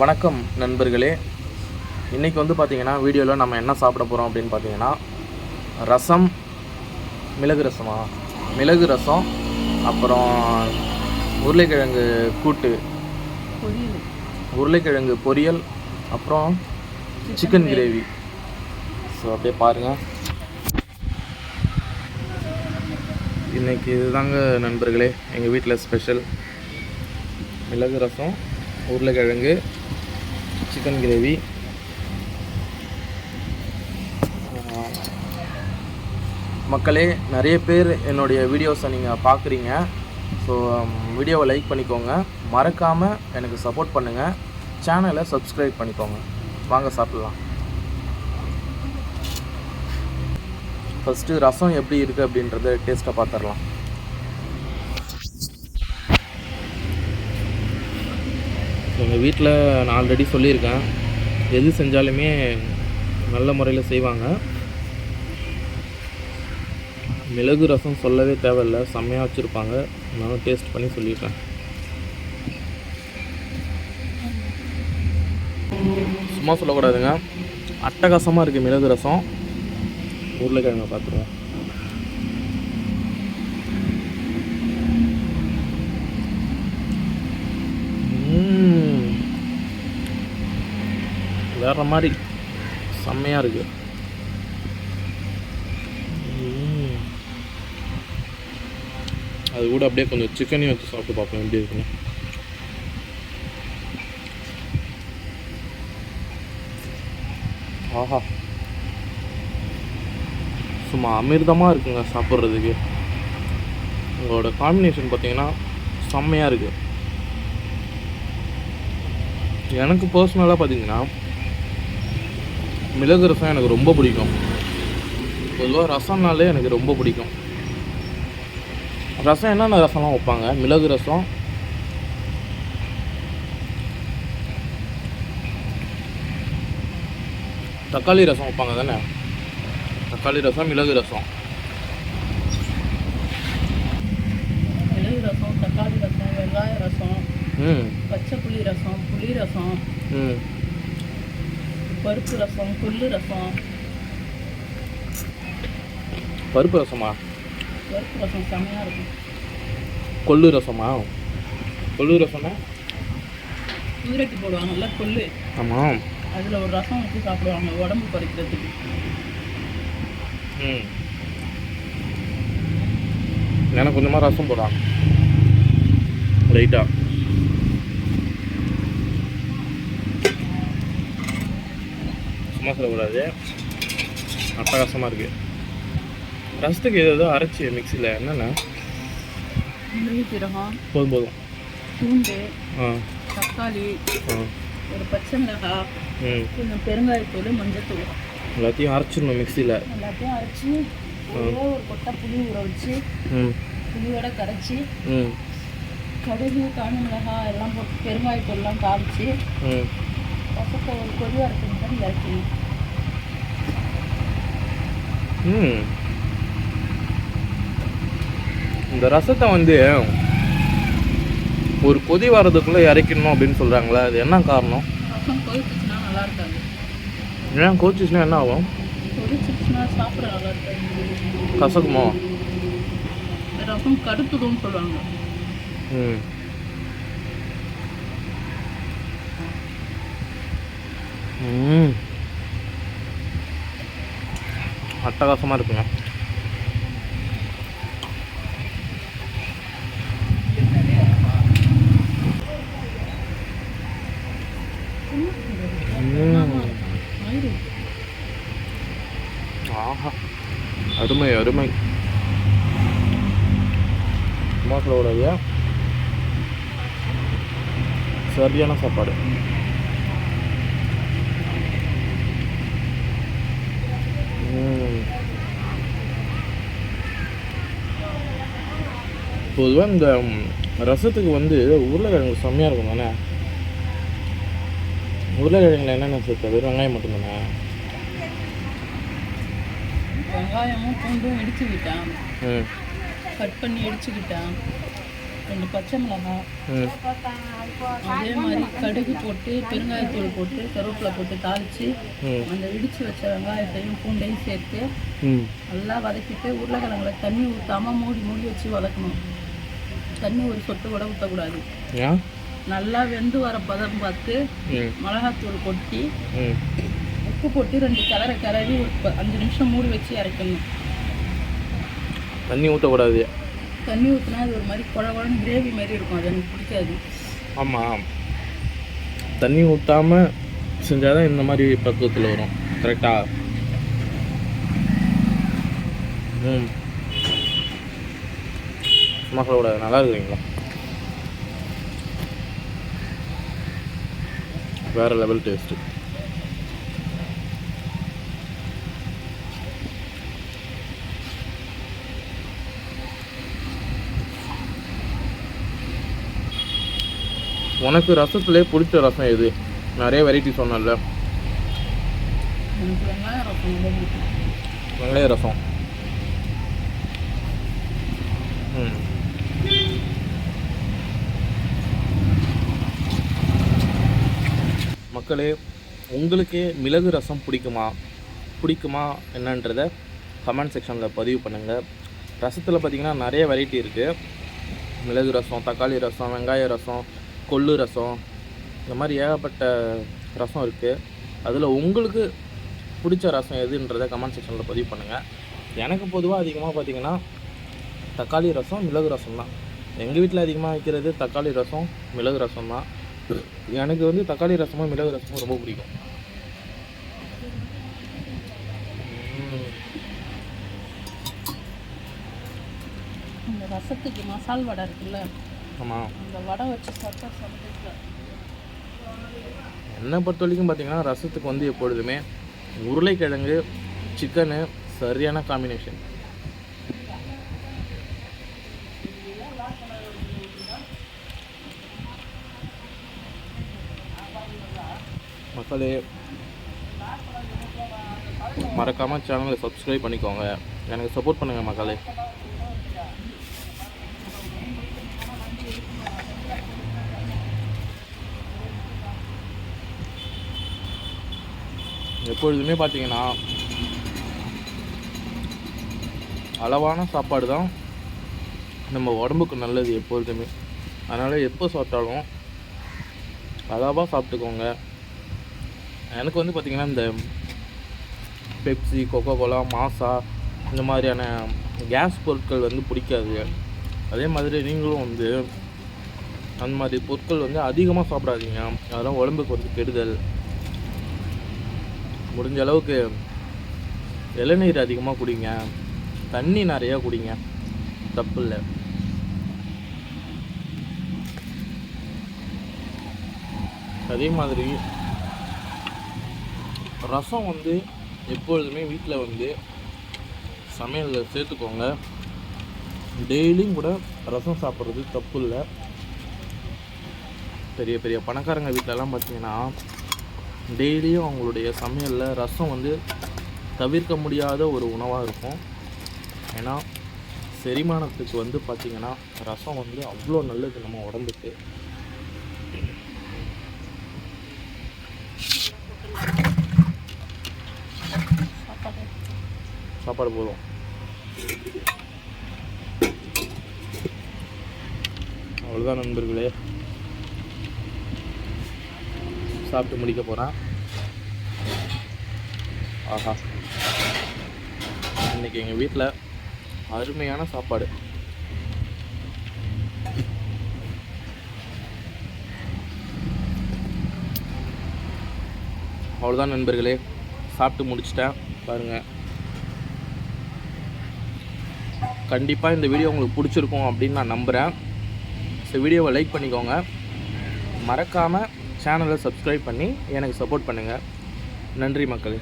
வணக்கம் நண்பர்களே. இன்றைக்கி வந்து பார்த்திங்கன்னா வீடியோவில் நம்ம என்ன சாப்பிட போகிறோம் அப்படின்னு பார்த்தீங்கன்னா ரசம் மிளகு ரசமா? மிளகு ரசம் அப்புறம் உருளைக்கிழங்கு கூட்டு உருளைக்கிழங்கு பொரியல் அப்புறம் சிக்கன் கிரேவி ஸோ அப்படியே பாருங்கள் இன்றைக்கி இதுதாங்க நண்பர்களே எங்கள் வீட்டில் ஸ்பெஷல் மிளகு ரசம் உருளைக்கிழங்கு சிக்கன் கிரேவி. மக்களே நிறைய பேர் என்னுடைய வீடியோஸை நீங்கள் பார்க்குறீங்க. ஸோ வீடியோவை லைக் பண்ணிக்கோங்க. மறக்காமல் எனக்கு சப்போர்ட் பண்ணுங்கள் சேனலை சப்ஸ்கிரைப் பண்ணிக்கோங்க. வாங்க சாப்பிட்லாம். ஃபஸ்ட்டு ரசம் எப்படி இருக்குது அப்படின்றத டேஸ்ட்டை பார்த்துடலாம். எங்கள் வீட்டில் நான் ஆல்ரெடி சொல்லியிருக்கேன். எது செஞ்சாலுமே நல்ல முறையில் செய்வாங்க. மிளகு ரசம் சொல்லவே தேவையில்ல. செம்மையாக வச்சுருப்பாங்க. நானும் டேஸ்ட் பண்ணி சொல்லிட்டேன் சும்மா சொல்லக்கூடாதுங்க. அட்டகாசமாக இருக்குது மிளகு ரசம். உருளைக்கிழங்க பார்த்துருவோம் வேறு மாதிரி. செம்மையாக இருக்கு. அது கூட அப்படியே கொஞ்சம் சிக்கனையும் வச்சு சாப்பிட்டு பார்ப்போம் எப்படி இருக்குன்னு. ஆஹா. சும்மா அமிர்தமாக இருக்குங்க சாப்பிட்றதுக்கு. உங்களோட காம்பினேஷன் பார்த்தீங்கன்னா செம்மையாக இருக்குது எனக்கு பர்சனலாக பார்த்தீங்கன்னா மிளகு ரசம் எனக்கு ரொம்ப பிடிக்கும். பொதுவாக ரசம்னாலே எனக்கு ரொம்ப பிடிக்கும். ரசம் என்னென்ன ரசம்லாம் வைப்பாங்க? மிளகு ரசம். தக்காளி ரசம் வைப்பாங்க தானே? தக்காளி ரசம் மிளகு ரசம் மிளகு ரசம் தக்காளி ரசம் வெங்காய ரசம் ம் பச்சை புளி ரசம் புளி ரசம் ம் பருப்பு ரசம் கொள்ளு ரசம். பருப்பு ரசமா? பருப்பு ரசம் செம்மையாக இருக்கும். கொள்ளு ரசமா? கொள்ளு ரசமா குதிரைக்கு போடுவாங்கல்ல கொள்ளு. ஆமாம் அதில் ஒரு ரசம் வச்சு சாப்பிடுவாங்க உடம்பு பறிக்கிறதுக்கு. ம். எனக்கு கொஞ்சமாக ரசம் போடா லைட்டாக சும்மா சொல்லக்கூடாது. அட்டகாசமாக இருக்குது ரசத்துக்கு ஏதோ அரைச்சி மிக்சியில் என்னென்ன? மிளகு போதும் போதும். பூண்டு தக்காளி ஆ. ஒரு பச்சை மிளகாய் ம். கொஞ்சம் பெருங்காயத்தூள் மஞ்சத்தூள். எல்லாத்தையும் அரைச்சிடணும் மிக்சியில் எல்லாத்தையும் அரைச்சி ஒரே கொட்டை புளி ஊற வச்சு புளியோட கரைச்சி கடுகு காஞ்ச மிளகாய் எல்லாம் போட்டு பெருங்காயத்தூள்லாம் ம். ரசத்தை ஒரு கொதி வரத்துக்கு மாதிரி இறக்கணும் ம். இந்த ரசத்தை வந்து ஒரு கொதி வர்றதுக்குள்ளே இறக்கணும் அப்படின்னு சொல்கிறாங்களே அது என்ன காரணம்? ஏன் கோச்சிச்சுன்னா என்ன ஆகும்? கசக்குமோ? ரசம் கடுத்துடும்னு சொல்லுவாங்க. ம். ம். அட்டகாசமாக இருக்குங்க. ஆஹா அருமை அருமை. மாசலோடைய சரியான சாப்பாடு. பொதுவாக இந்த ரசத்துக்கு வந்து உருளைக்கிழங்கு செம்மையாக இருக்கும் தானே? உருளைக்கிழங்குல என்னென்ன சேர்த்த? வெறும் வெங்காயம் மட்டும்தானே? வெங்காயமும் பூண்டும் இடிச்சு விட்டான் ம். கட் பண்ணி இடிச்சுக்கிட்டேன். ரெண்டு பச்சை மிளகாய் அதே மாதிரி கடுகு போட்டு பெருங்காயத்தூள் போட்டு கருவேப்பிலை போட்டு தாளித்து அந்த இடித்து வச்ச வெங்காயத்தையும் பூண்டையும் சேர்த்து நல்லா வதக்கிட்டு உருளைக்கிழங்குல தண்ணி ஊற்றாம மூடி மூடி வச்சு வதக்கணும். தண்ணி ஒரு சொட்டு கூட ஊற்றக்கூடாது நல்லா வெந்து வர பதம் பார்த்து மிளகாத்தூள் கொட்டி உப்பு போட்டு ரெண்டு கிளற கிளறி ஒரு அஞ்சு நிமிஷம் மூடி வச்சு இறக்கணும் தண்ணி ஊற்றக்கூடாது தண்ணி ஊற்றினா அது ஒரு மாதிரி குழ குழன்னு கிரேவி மாதிரி இருக்கும். அது எனக்கு பிடிக்காது. ஆமாம் தண்ணி ஊற்றாம செஞ்சால் தான் இந்த மாதிரி பக்குவத்தில் வரும். கரெக்டாக ம். மக்களோட நல்லா இருக்குங்களா வேறு லெவல் டேஸ்ட்டு உனக்கு ரசத்துலேயே பிடிச்ச ரசம் எது? நிறைய வெரைட்டி சொன்னல வெங்காய ரசம் ம். மக்களே உங்களுக்கு மிளகு ரசம் பிடிக்குமா? பிடிக்குமா என்னன்றதை கமெண்ட் செக்ஷனில் பதிவு பண்ணுங்கள் ரசத்தில் பார்த்தீங்கன்னா நிறைய வெரைட்டி இருக்குது மிளகு ரசம் தக்காளி ரசம் வெங்காய ரசம் கொள்ளு ரசம் இந்த மாதிரி ஏகப்பட்ட ரசம் இருக்குது அதில் உங்களுக்கு பிடிச்ச ரசம் எதுன்றதை கமெண்ட் செக்ஷனில் பதிவு பண்ணுங்கள் எனக்கு பொதுவாக அதிகமாக பார்த்தீங்கன்னா தக்காளி ரசம் மிளகு ரசம் தான். எங்கள் வீட்டில் அதிகமாக வைக்கிறது தக்காளி ரசம் மிளகு ரசம் தான். எனக்கு வந்து தக்காளி ரசமும் மிளகு ரசமும் ரொம்ப பிடிக்கும். ரசத்துக்கு மசால் வடை இருக்குல்ல? ஆமாம் அந்த வடை வச்சு சாப்பிட்டா சமைக்கல என்னை பொறுத்த வரைக்கும் பார்த்தீங்கன்னா ரசத்துக்கு வந்து எப்பொழுதுமே உருளைக்கிழங்கு சிக்கனு சரியான காம்பினேஷன் மக்களே மறக்காமல் சேனலை சப்ஸ்கிரைப் பண்ணிக்கோங்க. எனக்கு சப்போர்ட் பண்ணுங்கள் மக்களே. எப்பொழுதுமே பார்த்தீங்கன்னா அளவான சாப்பாடு தான் நம்ம உடம்புக்கு நல்லது எப்பொழுதுமே. அதனால் எப்போ சாப்பிட்டாலும் அளவாக சாப்பிட்டுக்கோங்க. எனக்கு வந்து பார்த்திங்கன்னா இந்த பெப்சி கொக்கோ கோலா மாசா இந்த மாதிரியான கேஸ் பொருட்கள் வந்து பிடிக்காது. அதே மாதிரி நீங்களும் வந்து அந்த மாதிரி பொருட்கள் வந்து அதிகமாக சாப்பிடாதீங்க. அதெல்லாம் உடம்புக்கு வந்து கெடுதல். முடிஞ்ச அளவுக்கு இளநீர் அதிகமாக குடிங்க. தண்ணி நிறையா குடிங்க. தப்பு இல்லை. அதே மாதிரி ரசம் வந்து எப்பொழுதுமே வீட்டில் வந்து சமையலில் சேர்த்துக்கோங்க. டெய்லியும் கூட ரசம் சாப்பிட்றது தப்பு இல்லை. பெரிய பெரிய பணக்காரங்க வீட்டிலலாம் பார்த்தீங்கன்னா டெய்லியும் அவங்களுடைய சமையலில் ரசம் வந்து தவிர்க்க முடியாத ஒரு உணவாக இருக்கும். ஏன்னா செரிமானத்துக்கு வந்து பார்த்திங்கன்னா ரசம் வந்து அவ்வளோ நல்லது நம்ம உடம்புக்கு. சாப்பாடு சாப்பாடு போதும். அவ்வளோதான் நண்பர்களே. சாப்பிட்டு முடிக்க போகிறேன் ஆஹா. இன்னைக்கு எங்கள் வீட்டில் அருமையான சாப்பாடு. அவ்வளோதான் நண்பர்களே. சாப்பிட்டு முடிச்சிட்டேன். பாருங்கள் கண்டிப்பாக இந்த வீடியோ உங்களுக்கு பிடிச்சிருக்கும் அப்படின்னு நான் நம்புகிறேன் ஸோ வீடியோவை லைக் பண்ணிக்கோங்க. மறக்காமல் சேனலை சப்ஸ்கிரைப் பண்ணி எனக்கு சப்போர்ட் பண்ணுங்கள் நன்றி மக்களே.